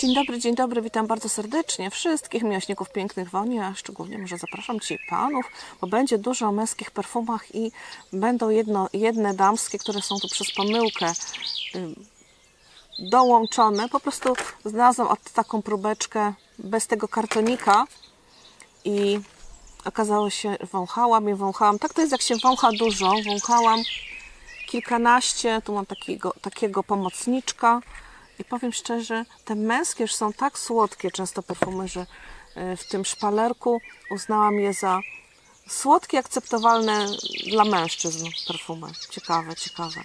Dzień dobry, dzień dobry, witam bardzo serdecznie wszystkich miłośników pięknych woni, a szczególnie może zapraszam dzisiaj panów, bo będzie dużo o męskich perfumach i będą jedno, jedne damskie, które są tu przez pomyłkę y, dołączone. Po prostu znalazłam taką próbeczkę bez tego kartonika i okazało się, wąchałam i wąchałam. Tak to jest, jak się wącha dużo. Wąchałam kilkanaście, tu mam takiego, takiego pomocniczka i powiem szczerze, te męskie są tak słodkie często perfumy, że w tym szpalerku uznałam je za słodkie, akceptowalne dla mężczyzn perfumy. Ciekawe, ciekawe.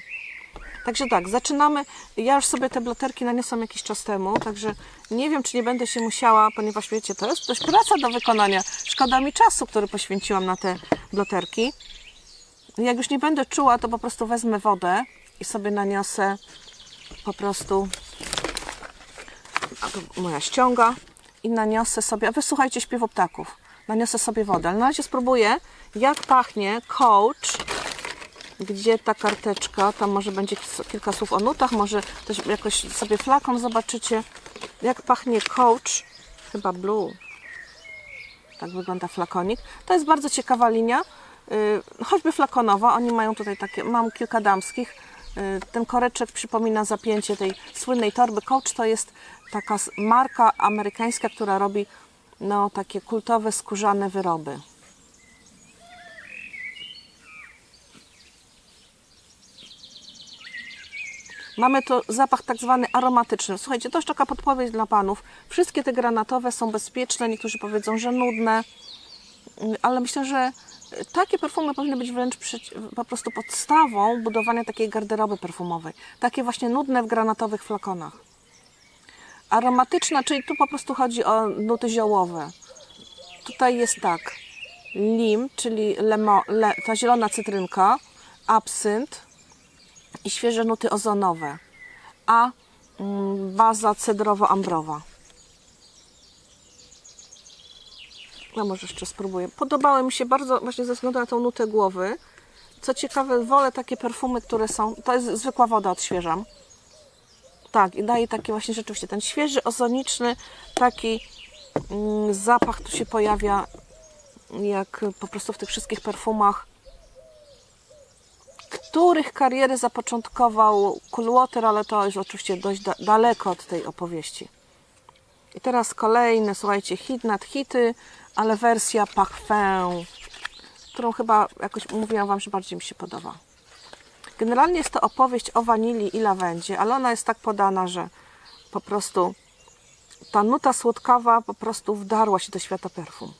Także tak, zaczynamy. Ja już sobie te bloterki naniosłam jakiś czas temu, także nie wiem, czy nie będę się musiała, ponieważ wiecie, to jest dość praca do wykonania. Szkoda mi czasu, który poświęciłam na te bloterki. Jak już nie będę czuła, to po prostu wezmę wodę i sobie naniosę po prostu moja ściąga i naniosę sobie, a wysłuchajcie śpiewu ptaków, naniosę sobie wodę, ale na razie spróbuję jak pachnie Coach, gdzie ta karteczka, tam może będzie kilka słów o nutach, może też jakoś sobie flakon zobaczycie, jak pachnie Coach, chyba Blue, tak wygląda flakonik. To jest bardzo ciekawa linia, yy, choćby flakonowa. Oni mają tutaj takie, mam kilka damskich. Yy, Ten koreczek przypomina zapięcie tej słynnej torby. Coach to jest taka marka amerykańska, która robi no, takie kultowe skórzane wyroby. Mamy tu zapach tak zwany aromatyczny. Słuchajcie, to jest taka podpowiedź dla panów. Wszystkie te granatowe są bezpieczne. Niektórzy powiedzą, że nudne, Mm, ale myślę, że takie perfumy powinny być wręcz po prostu podstawą budowania takiej garderoby perfumowej. Takie właśnie nudne w granatowych flakonach. Aromatyczna, czyli tu po prostu chodzi o nuty ziołowe. Tutaj jest tak. Lim, czyli lemo, le, ta zielona cytrynka, absynt i świeże nuty ozonowe, a mm, baza cedrowo-ambrowa. No może jeszcze spróbuję. Podobały mi się bardzo właśnie ze względu na tą nutę głowy. Co ciekawe, wolę takie perfumy, które są... To jest zwykła woda, odświeżam. Tak, i daje taki właśnie rzeczywiście ten świeży, ozoniczny, taki mm, zapach tu się pojawia jak po prostu w tych wszystkich perfumach, których karierę zapoczątkował Coolwater, ale to już oczywiście dość da- daleko od tej opowieści. I teraz kolejne, słuchajcie, hit nad hity, ale wersja parfum, którą chyba jakoś mówiłam Wam, że bardziej mi się podoba. Generalnie jest to opowieść o wanilii i lawendzie, ale ona jest tak podana, że po prostu ta nuta słodkawa po prostu wdarła się do świata perfum.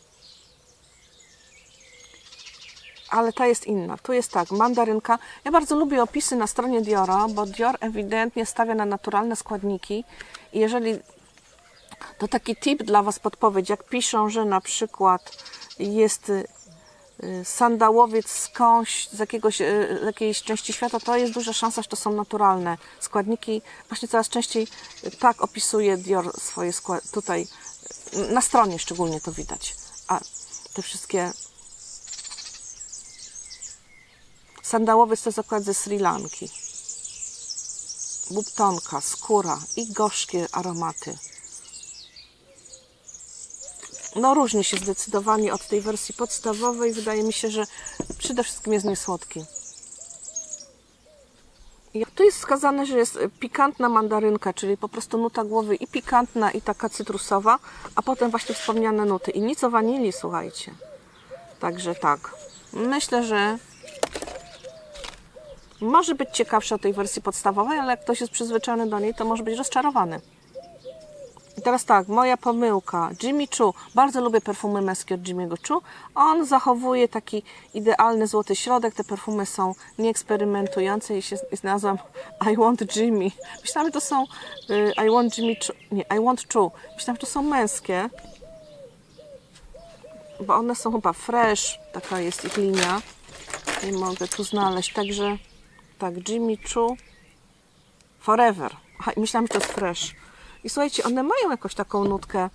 Ale ta jest inna. Tu jest tak, mandarynka. Ja bardzo lubię opisy na stronie Diora, bo Dior ewidentnie stawia na naturalne składniki. I jeżeli to taki tip dla Was, podpowiedź, jak piszą, że na przykład jest y, sandałowiec z, y, z jakiejś części świata, to jest duża szansa, że to są naturalne składniki. Właśnie coraz częściej y, tak opisuje Dior swoje składniki. Tutaj na stronie szczególnie to widać. A te wszystkie sandałowiec to zakład ze Sri Lanki. Bubtonka, skóra i gorzkie aromaty. No różni się zdecydowanie od tej wersji podstawowej. Wydaje mi się, że przede wszystkim jest niesłodki. Tu jest wskazane, że jest pikantna mandarynka, czyli po prostu nuta głowy i pikantna, i taka cytrusowa, a potem właśnie wspomniane nuty. I nic o wanilii, słuchajcie. Także tak. Myślę, że może być ciekawsza tej wersji podstawowej, ale jak ktoś jest przyzwyczajony do niej, to może być rozczarowany. Teraz tak, moja pomyłka. Jimmy Choo. Bardzo lubię perfumy męskie od Jimmy'ego Choo. On zachowuje taki idealny złoty środek. Te perfumy są nieeksperymentujące i się i znalazłam I want Jimmy. Myślałam, że to są y, I want Jimmy Choo. Nie, I want Choo. Myślałam, że to są męskie. Bo one są chyba fresh. Taka jest ich linia. Nie mogę tu znaleźć. Także tak, Jimmy Choo Forever. Aha, myślałam, że to jest fresh. I słuchajcie, one mają jakąś taką nutkę.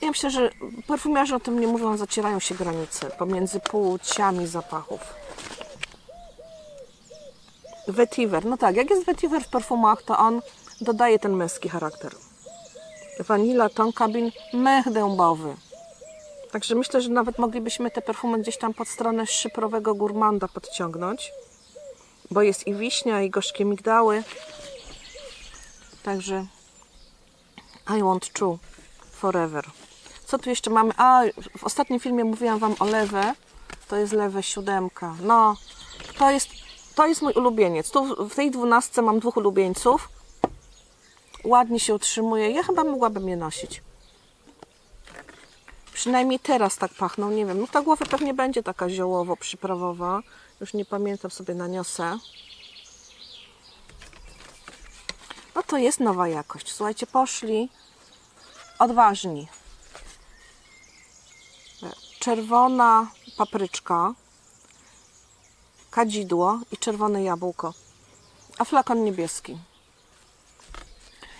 Ja myślę, że perfumiarze o tym nie mówią, zacierają się granice pomiędzy płciami zapachów. Vetiver. No tak, jak jest vetiver w perfumach, to on dodaje ten męski charakter. Vanilla, tonkabin, mech dębowy. Także myślę, że nawet moglibyśmy te perfumy gdzieś tam pod stronę szyprowego gurmanda podciągnąć. Bo jest i wiśnia, i gorzkie migdały. Także I want true forever. Co tu jeszcze mamy? A, w ostatnim filmie mówiłam Wam o lewę. To jest lewe siódemka. No, to jest, to jest mój ulubieniec. Tu w tej dwunastce mam dwóch ulubieńców. Ładnie się utrzymuje. Ja chyba mogłabym je nosić. Przynajmniej teraz tak pachną. Nie wiem, no ta głowa pewnie będzie taka ziołowo-przyprawowa. Już nie pamiętam, sobie naniosę. No to jest nowa jakość. Słuchajcie, poszli odważni. Czerwona papryczka, kadzidło i czerwone jabłko, a flakon niebieski.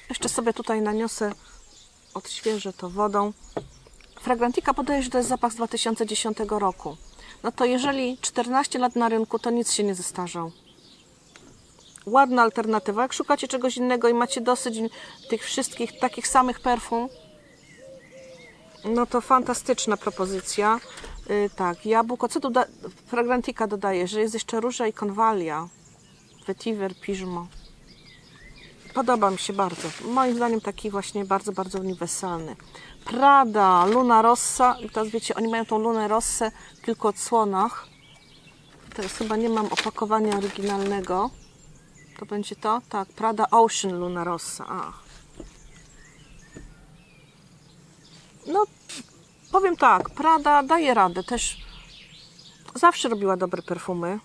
Jeszcze sobie tutaj naniosę, odświeżę to wodą. Fragrantika podaje, że to jest zapach z 2010 roku. No to jeżeli 14 lat na rynku, to nic się nie zestarzał. Ładna alternatywa. Jak szukacie czegoś innego i macie dosyć tych wszystkich takich samych perfum, no to fantastyczna propozycja. Yy, tak, jabłko. Co tu Fragrantika dodaje? Że jest jeszcze róża i konwalia. Vetiver, piżmo. Podoba mi się bardzo. Moim zdaniem taki właśnie bardzo, bardzo uniwersalny. Prada, Luna Rossa. I teraz wiecie, oni mają tą Lunę Rossę w kilku odsłonach. Teraz chyba nie mam opakowania oryginalnego. To będzie to? Tak, Prada Ocean Luna Rossa. Ach. No, powiem tak, Prada daje radę. Też zawsze robiła dobre perfumy.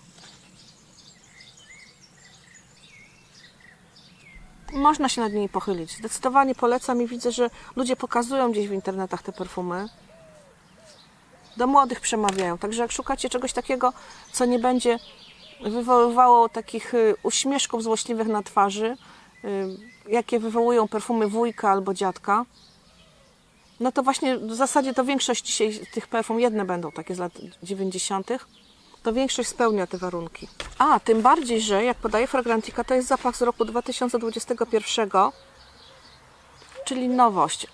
Można się nad nimi pochylić. Zdecydowanie polecam i widzę, że ludzie pokazują gdzieś w internetach te perfumy. Do młodych przemawiają. Także jak szukacie czegoś takiego, co nie będzie wywoływało takich y, uśmieszków złośliwych na twarzy, y, jakie wywołują perfumy wujka albo dziadka, no to właśnie w zasadzie to większość dzisiaj tych perfum, jedne będą takie z lat 90., to większość spełnia te warunki. A, tym bardziej, że jak podaje Fragrantica, to jest zapach z roku 2021, czyli nowość.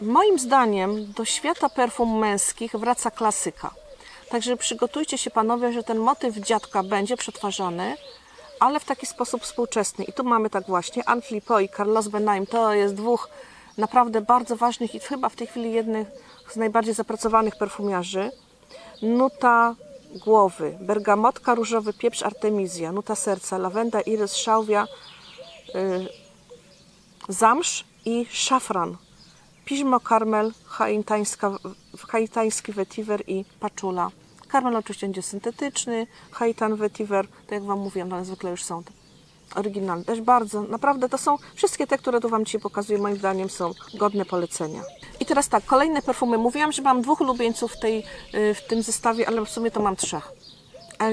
Moim zdaniem do świata perfum męskich wraca klasyka. Także przygotujcie się panowie, że ten motyw dziadka będzie przetwarzany, ale w taki sposób współczesny. I tu mamy tak właśnie Anne Flippo i Carlos Benaim. To jest dwóch naprawdę bardzo ważnych i chyba w tej chwili jednych z najbardziej zapracowanych perfumiarzy. Nuta głowy, bergamotka, różowy pieprz, artemizja, nuta serca, lawenda, irys, szałwia, yy, zamsz i szafran. Piżmo, karmel, haitański vetiver i paczula. Karmel oczywiście będzie syntetyczny, haitan vetiver, to jak Wam mówiłam, one zwykle już są oryginalne. Też bardzo, naprawdę to są wszystkie te, które tu Wam dzisiaj pokazuję, moim zdaniem są godne polecenia. I teraz tak, kolejne perfumy. Mówiłam, że mam dwóch ulubieńców w, tej, y, w tym zestawie, ale w sumie to mam trzech.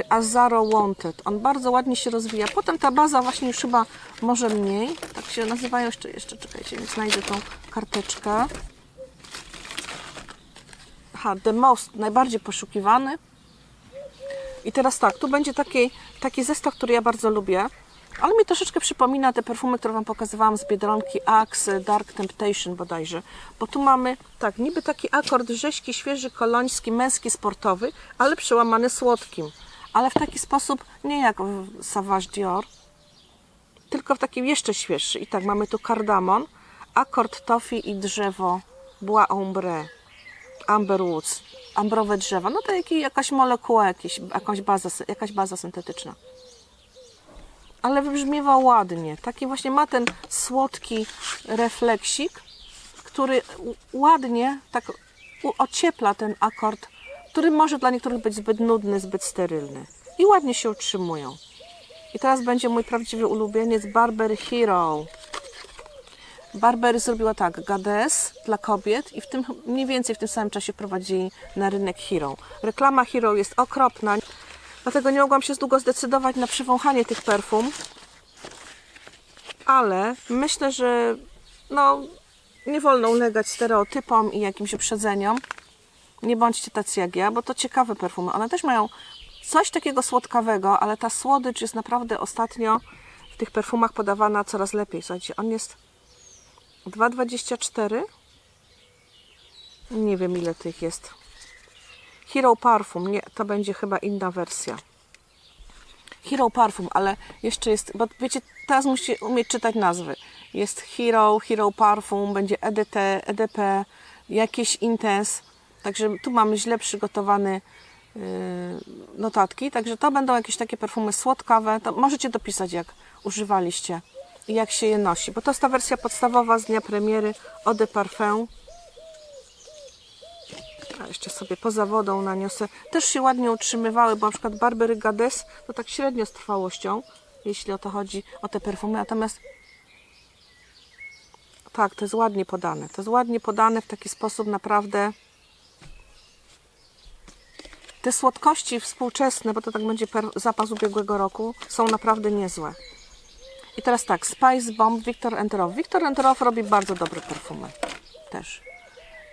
Azaro Wanted. On bardzo ładnie się rozwija. Potem ta baza właśnie już chyba może mniej. Tak się nazywają jeszcze, jeszcze czekajcie, więc znajdę tą karteczkę. Aha, The Most, najbardziej poszukiwany. I teraz tak, tu będzie taki, taki zestaw, który ja bardzo lubię, ale mi troszeczkę przypomina te perfumy, które Wam pokazywałam z Biedronki Axe Dark Temptation bodajże. Bo tu mamy, tak, niby taki akord rzeźki, świeży, koloński, męski, sportowy, ale przełamany słodkim. Ale w taki sposób, nie jak w Savage Dior, tylko w takim jeszcze świeższy. I tak, mamy tu kardamon, akord tofi i drzewo Bois Ombre, Amber Woods, ambrowe drzewa. No to jaki, jakaś molekuła, jakiś, jakąś baza, jakaś baza syntetyczna. Ale wybrzmiewa ładnie. Taki właśnie ma ten słodki refleksik, który ładnie tak ociepla ten akord, który może dla niektórych być zbyt nudny, zbyt sterylny. I ładnie się utrzymują. I teraz będzie mój prawdziwy ulubieniec Barber Hero. Barbery zrobiła tak, Gades dla kobiet i w tym mniej więcej w tym samym czasie prowadzili na rynek Hero. Reklama Hero jest okropna, dlatego nie mogłam się długo zdecydować na przywąchanie tych perfum, ale myślę, że no, nie wolno ulegać stereotypom i jakimś uprzedzeniom. Nie bądźcie tacy jak ja, bo to ciekawe perfumy. One też mają Coś takiego słodkawego, ale ta słodycz jest naprawdę ostatnio w tych perfumach podawana coraz lepiej. Słuchajcie, on jest 2,24. Nie wiem ile tych jest. Hero Parfum, nie, to będzie chyba inna wersja. Hero Parfum, ale jeszcze jest, bo wiecie, teraz musicie umieć czytać nazwy. Jest Hero, Hero Parfum, będzie EDT, EDP, jakieś Intense. Także tu mamy źle przygotowane yy, notatki. Także to będą jakieś takie perfumy słodkawe. To możecie dopisać, jak używaliście i jak się je nosi. Bo to jest ta wersja podstawowa z dnia premiery Eau de Parfum. A jeszcze sobie poza wodą naniosę. Też się ładnie utrzymywały, bo na przykład Barbery Gades to tak średnio z trwałością, jeśli o to chodzi, o te perfumy. Natomiast tak, to jest ładnie podane. To jest ładnie podane w taki sposób naprawdę. Te słodkości współczesne, bo to tak będzie zapas ubiegłego roku, są naprawdę niezłe. I teraz tak, Spice Bomb, Victor Rolf. Victor Rolf robi bardzo dobre perfumy. Też.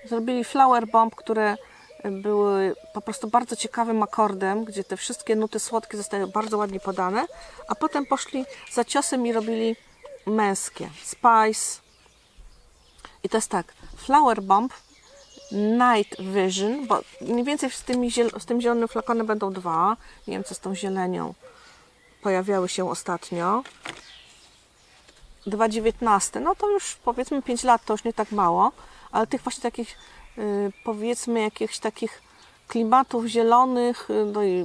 Zrobili Flower Bomb, które były po prostu bardzo ciekawym akordem, gdzie te wszystkie nuty słodkie zostały bardzo ładnie podane, a potem poszli za ciosem i robili męskie. Spice. I to jest tak, Flower Bomb, Night Vision, bo mniej więcej z, tymi, z tym zielonym flakonem będą dwa. Nie wiem, co z tą zielenią pojawiały się ostatnio. 2,19, no to już powiedzmy 5 lat, to już nie tak mało, ale tych właśnie takich y, powiedzmy jakichś takich klimatów zielonych, y, no i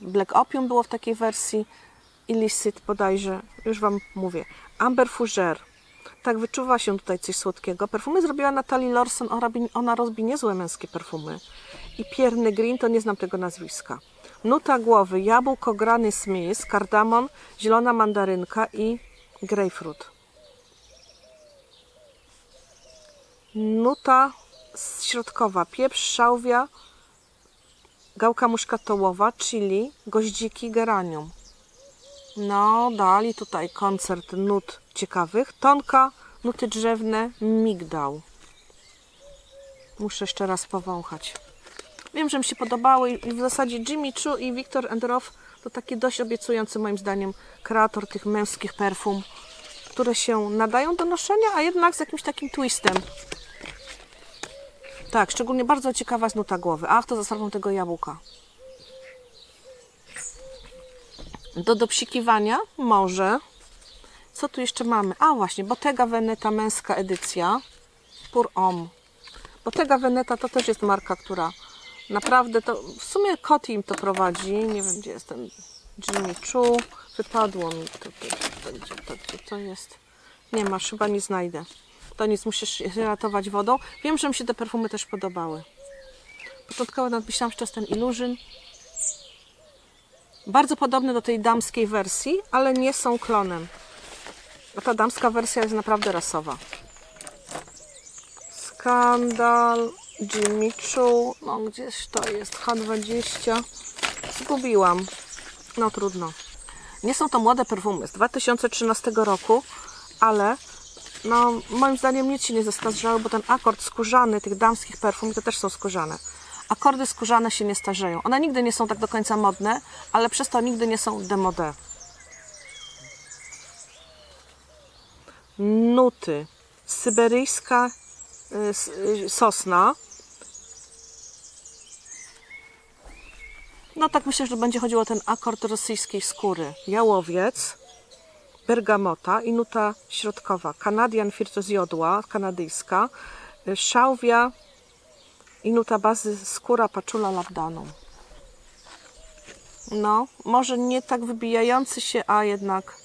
Black Opium było w takiej wersji, Illicit bodajże, już Wam mówię. Amber Fougere, tak wyczuwa się tutaj coś słodkiego. Perfumy zrobiła Natalie Lorson, ona robi, niezłe męskie perfumy. I Pierny Green, to nie znam tego nazwiska. Nuta głowy, jabłko, grany smith, kardamon, zielona mandarynka i grapefruit. Nuta środkowa, pieprz, szałwia, gałka muszkatołowa, chili, goździki, geranium. No, dali tutaj koncert nut ciekawych. Tonka, nuty drzewne, migdał. Muszę jeszcze raz powąchać. Wiem, że mi się podobały i w zasadzie Jimmy Choo i Victor and Rolf to taki dość obiecujący moim zdaniem kreator tych męskich perfum, które się nadają do noszenia, a jednak z jakimś takim twistem. Tak, szczególnie bardzo ciekawa jest nuta głowy. Ach, to za sprawą tego jabłka. Do dopsikiwania może. Co tu jeszcze mamy? A właśnie, Bottega Veneta męska edycja. Pour Homme. Bottega Veneta to też jest marka, która naprawdę to... W sumie Coty im to prowadzi. Nie wiem, gdzie jest ten Jimmy Choo. Wypadło mi to. to, to, gdzie, to, gdzie to jest? Nie masz, chyba nie znajdę. To nic, musisz się ratować wodą. Wiem, że mi się te perfumy też podobały. Początkowo nawet myślałam, że to jest ten Illusion. Bardzo podobne do tej damskiej wersji, ale nie są klonem. A ta damska wersja jest naprawdę rasowa. Skandal, Jimmy Choo, no gdzieś to jest, H20. Zgubiłam. No trudno. Nie są to młode perfumy z 2013 roku, ale no moim zdaniem nic się nie zestarzały, bo ten akord skórzany tych damskich perfum to też są skórzane. Akordy skórzane się nie starzeją. One nigdy nie są tak do końca modne, ale przez to nigdy nie są demode. Nuty. Syberyjska y, y, sosna. No tak myślę, że będzie chodziło o ten akord rosyjskiej skóry. Jałowiec, bergamota i nuta środkowa. Canadian Firto z jodła, kanadyjska. y, Szałwia i nuta bazy skóra paczula labdanum. No, może nie tak wybijający się, a jednak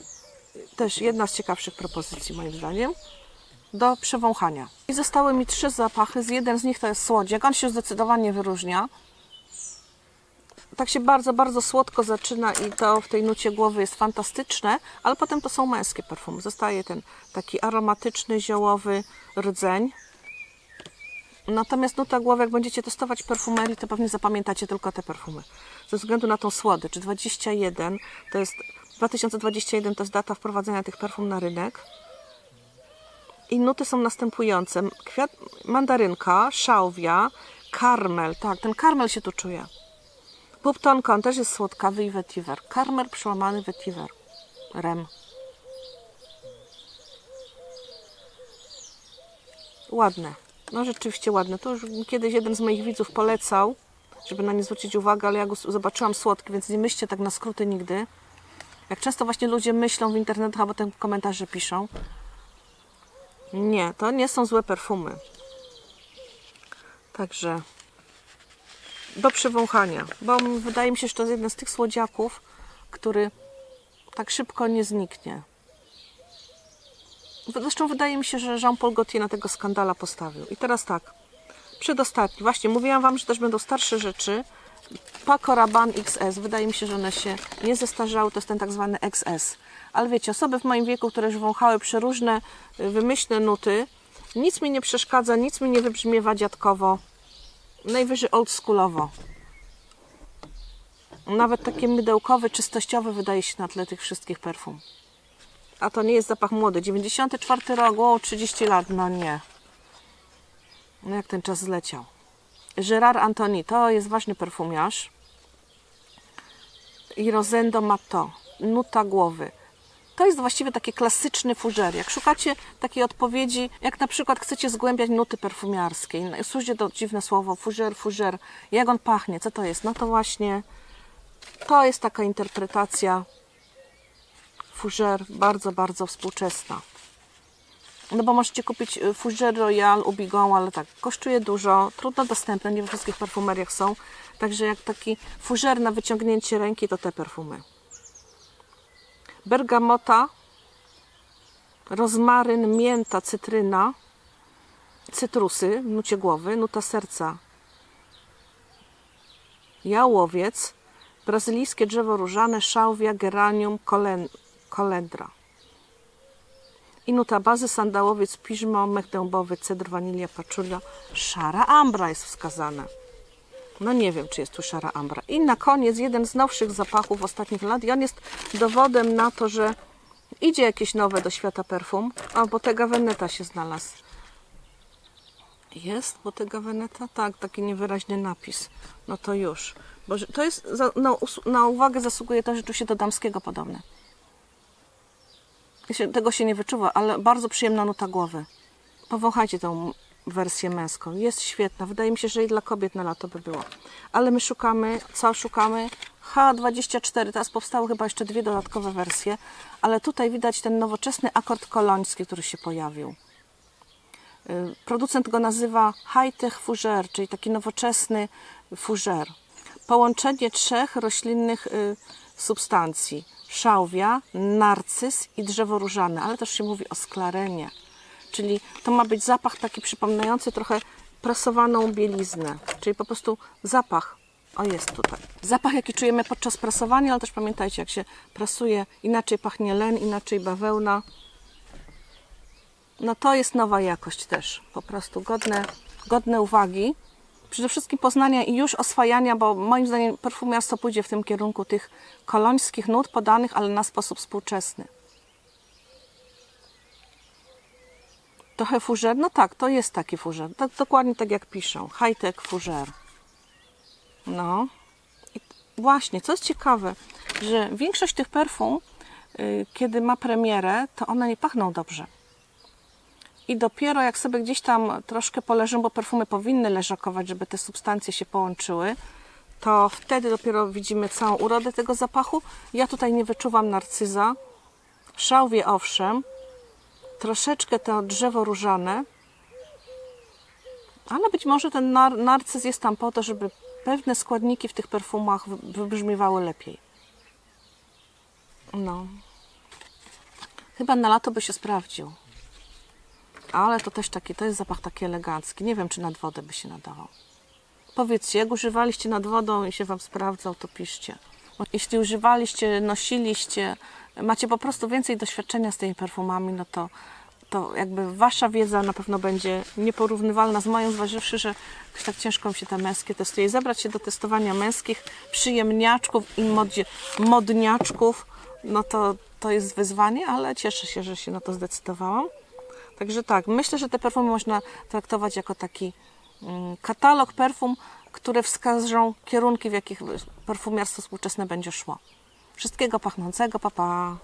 też jedna z ciekawszych propozycji moim zdaniem do przewąchania. I zostały mi trzy zapachy, z jeden z nich to jest słodziak, on się zdecydowanie wyróżnia. Tak się bardzo, bardzo słodko zaczyna i to w tej nucie głowy jest fantastyczne, ale potem to są męskie perfumy. Zostaje ten taki aromatyczny, ziołowy rdzeń. Natomiast nuta głowy, jak będziecie testować perfumerii, to pewnie zapamiętacie tylko te perfumy. Ze względu na tą słodycz. 21 to jest 2021 to jest data wprowadzenia tych perfum na rynek. I nuty są następujące. Kwiat, mandarynka, szałwia, karmel. Tak, ten karmel się tu czuje. Puptonka, on też jest słodkawy i vetiver. Karmer przełamany vetiver. Rem. Ładne. No rzeczywiście ładne. To już kiedyś jeden z moich widzów polecał, żeby na nie zwrócić uwagę, ale ja go zobaczyłam słodki, więc nie myślcie tak na skróty nigdy. Jak często właśnie ludzie myślą w internetach, a potem komentarze piszą. Nie, to nie są złe perfumy. Także do przywąchania, bo wydaje mi się, że to jest jeden z tych słodziaków, który tak szybko nie zniknie. Zresztą wydaje mi się, że Jean-Paul Gaultier na tego skandala postawił. I teraz tak, przedostatni. Właśnie mówiłam Wam, że też będą starsze rzeczy. Paco Rabanne XS. Wydaje mi się, że one się nie zestarzały. To jest ten tak zwany XS. Ale wiecie, osoby w moim wieku, które już wąchały przeróżne y, wymyślne nuty, nic mi nie przeszkadza, nic mi nie wybrzmiewa dziadkowo. Najwyżej oldschoolowo. Nawet takie mydełkowy, czystościowy wydaje się na tle tych wszystkich perfum. A to nie jest zapach młody. 94 rok, o 30 lat, no nie. No jak ten czas zleciał. Gerard Antoni, to jest ważny perfumiarz. I Rosendo Matto, nuta głowy. To jest właściwie taki klasyczny fużer. Jak szukacie takiej odpowiedzi, jak na przykład chcecie zgłębiać nuty perfumiarskie, słyszcie to dziwne słowo, fużer, fużer, jak on pachnie, co to jest? No to właśnie, to jest taka interpretacja fużer bardzo, bardzo współczesna. No bo możecie kupić y, Fougère Royal u Bigon, ale tak, kosztuje dużo, trudno dostępne, nie we wszystkich perfumeriach są. Także jak taki fużer na wyciągnięcie ręki, to te perfumy. Bergamota, rozmaryn, mięta, cytryna, cytrusy w nucie głowy, nuta serca, jałowiec, brazylijskie drzewo różane, szałwia, geranium, kolen, kolendra. I nuta bazy, sandałowiec, piżmo, mech dębowy, cedr, wanilia, paczula, szara ambra jest wskazana. No nie wiem, czy jest tu szara ambra. I na koniec jeden z nowszych zapachów ostatnich lat i on jest dowodem na to, że idzie jakieś nowe do świata perfum. O, Bottega Veneta się znalazł. Jest Bottega Veneta? Tak, taki niewyraźny napis. No to już. Bo to jest, na, na uwagę zasługuje to, że tu się do damskiego podobne. Się- Tego się nie wyczuwa, ale bardzo przyjemna nuta głowy. Powąchajcie tą wersję męską. Jest świetna. Wydaje mi się, że i dla kobiet na lato by było. Ale my szukamy, co szukamy? H24. Teraz powstały chyba jeszcze dwie dodatkowe wersje, ale tutaj widać ten nowoczesny akord koloński, który się pojawił. Y, Producent go nazywa high-tech fougère, czyli taki nowoczesny fougère. Połączenie trzech roślinnych y, substancji. Szałwia, narcyz i drzewo różane, ale też się mówi o sklarenie. Czyli to ma być zapach taki przypominający trochę prasowaną bieliznę. Czyli po prostu zapach. O, jest tutaj. Zapach, jaki czujemy podczas prasowania, ale też pamiętajcie, jak się prasuje, inaczej pachnie len, inaczej bawełna. No to jest nowa jakość też. Po prostu godne, godne uwagi. Przede wszystkim poznania i już oswajania, bo moim zdaniem perfumiarstwo pójdzie w tym kierunku tych kolońskich nut podanych, ale na sposób współczesny. Trochę fużer? No tak, to jest taki fużer. Tak, dokładnie tak jak piszą. High-tech. No. I właśnie, co jest ciekawe, że większość tych perfum, y, kiedy ma premierę, to one nie pachną dobrze. I dopiero jak sobie gdzieś tam troszkę poleżą, bo perfumy powinny leżakować, żeby te substancje się połączyły, to wtedy dopiero widzimy całą urodę tego zapachu. Ja tutaj nie wyczuwam narcyza. Szałwie owszem, troszeczkę to drzewo różane, ale być może ten nar narcyz jest tam po to, żeby pewne składniki w tych perfumach wy- wybrzmiewały lepiej. No. Chyba na lato by się sprawdził. Ale to też taki, to jest zapach taki elegancki. Nie wiem, czy nad wodę by się nadawał. Powiedzcie, jak używaliście nad wodą i się Wam sprawdzał, to piszcie. Jeśli używaliście, nosiliście, macie po prostu więcej doświadczenia z tymi perfumami, no to, to jakby Wasza wiedza na pewno będzie nieporównywalna z moją, zważywszy, że tak ciężko mi się te męskie testuje. Zabrać się do testowania męskich, przyjemniaczków i modzie, modniaczków, no to, to jest wyzwanie, ale cieszę się, że się na to zdecydowałam. Także tak, myślę, że te perfumy można traktować jako taki mm, katalog perfum które wskażą kierunki, w jakich perfumiarstwo współczesne będzie szło. Wszystkiego pachnącego, papa. Pa.